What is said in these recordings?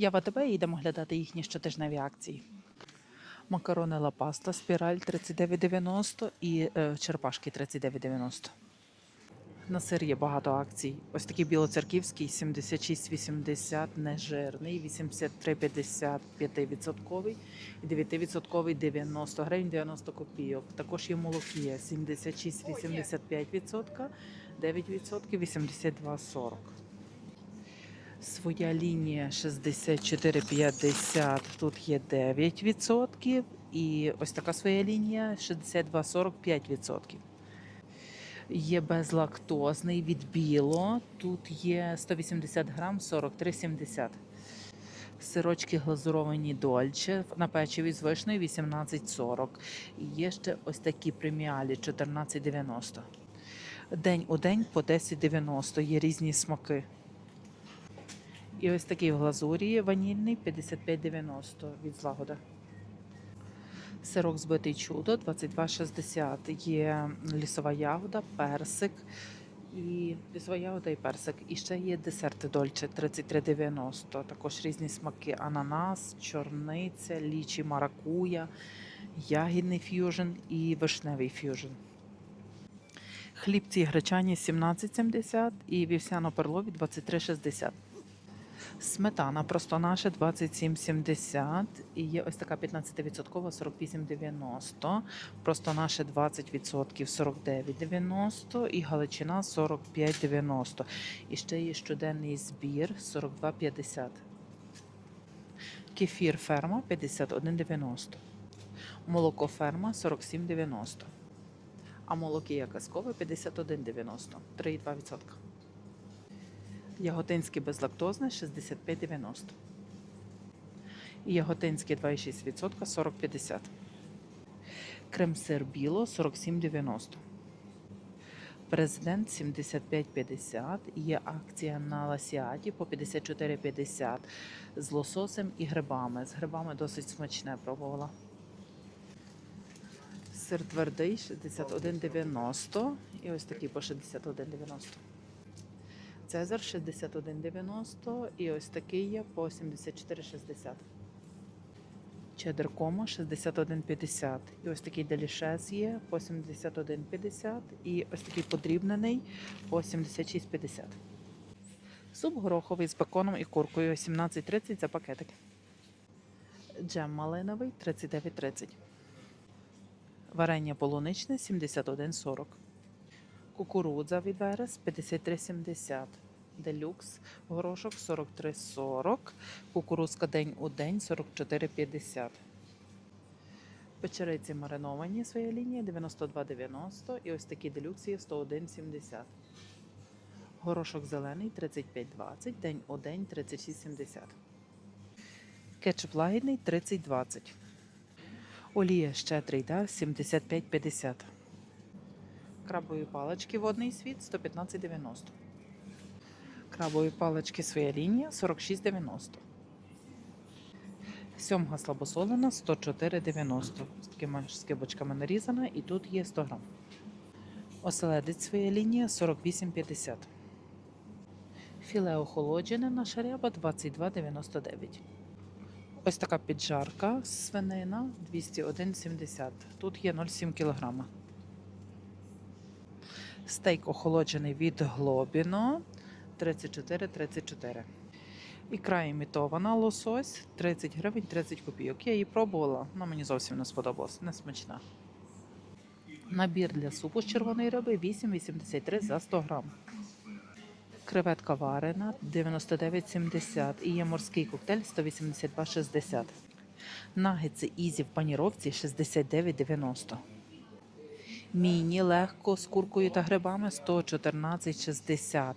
Я в АТБ і йдемо глядати їхні щотижневі акції. Макарони Ла Паста, спіраль 39,90 і е, черпашки 39,90. На сир є багато акцій. Ось такий білоцерківський 76,80, нежирний, 83,50 5% і 9% 90 гривень 90 копійок. Також є молокія 76,85%, 9% 82,40. Своя лінія 64,50, тут є 9%. І ось така своя лінія 62,45%. Є безлактозний від біло. Тут є 180 грам 43,70. Сирочки глазуровані дольче на печиві з вишнею 18,40. І є ще ось такі преміалі 14,90. День у день по 10,90. Є різні смаки. І ось такий в глазурі ванільний 55,90 від злагода. Сирок збитий чудо 22,60. Є лісова ягода, персик і лісова ягода і персик. І ще є десерти дольче 33,90. Також різні смаки: ананас, чорниця, лічі, маракуя, ягідний ф'южн і вишневий ф'южн. Хлібці гречані 17,70 і вівсяно-перлові 23,60. Сметана просто наша 27,70 і є ось така 15% 48,90. Просто наше 20% 49,90 і галичина 45,90. І ще є щоденний збір 42,50. Кефір ферма 51,90. Молоко ферма 47,90. А молокія казкове 51,90. 3,2%. Яготинське безлактозне 65,90. І яготинське 2,6% 40,50. Крем-сир біло 47,90. Президент 75,50. Є акція на ласіаді по 54,50 з лососем і грибами. З грибами досить смачне пробувала. Сир твердий 61,90 і ось такий по 61,90. Цезар 61,90 і ось такий є по 74,60. Чеддер кома 61,50. І ось такий делішес є по 71,50 і ось такий подрібнений по 76,50. Суп гороховий з беконом і куркою 17,30 за пакетик. Джем малиновий 39,30. Варення полуничне 71,40. Кукурудза від Верес 53,70. Делюкс горошок 43,40. Кукурузка день у день 44,50. Печериці мариновані своя лінія 92,90 і ось такі делюкс є 101,70. Горошок зелений 35,20, день у день 36,70. Кетчуп лагідний 30,20. Олія щедрий дар 75,50. Крабові палички водний світ 115,90. Крабові палички своя лінія 46,90. Сьомга слабосолена 104,90. З такими скибочками нарізана і тут є 100 грам. Оселедець своя лінія 48,50. Філе охолоджене наша ряба 22,99. Ось така піджарка свинина 201,70. Тут є 0,7 кг. Стейк охолоджений від Глобіно 34,34. Ікра імітована лосось 30 гривень 30 копійок. Я її пробувала, вона мені зовсім не сподобалась, не смачна. Набір для супу з червоної риби 8,83 за 100 грам. Креветка варена 99,70 і є морський коктейль 182,60. Нагетси ізі в паніровці 69,90. Міні легко з куркою та грибами 114,60.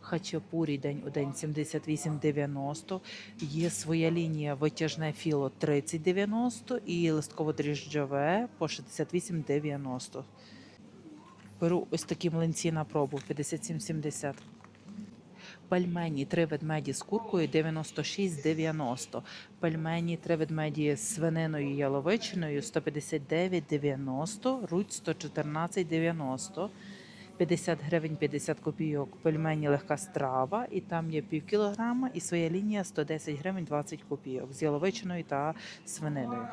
Хачапурі день у день 78,90. Є своя лінія витяжне філо 30,90 і листково-дріжджове по 68,90. Беру ось такі млинці на пробу 57,70. Пельмені три ведмеді з куркою 96,90. Пельмені три ведмеді з свининою яловичиною 159,90. Руть 114,90. 50 гривень 50 копійок. Пельмені легка страва, і там є пів кілограма, і своя лінія 110 гривень 20 копійок з яловичиною та свининою.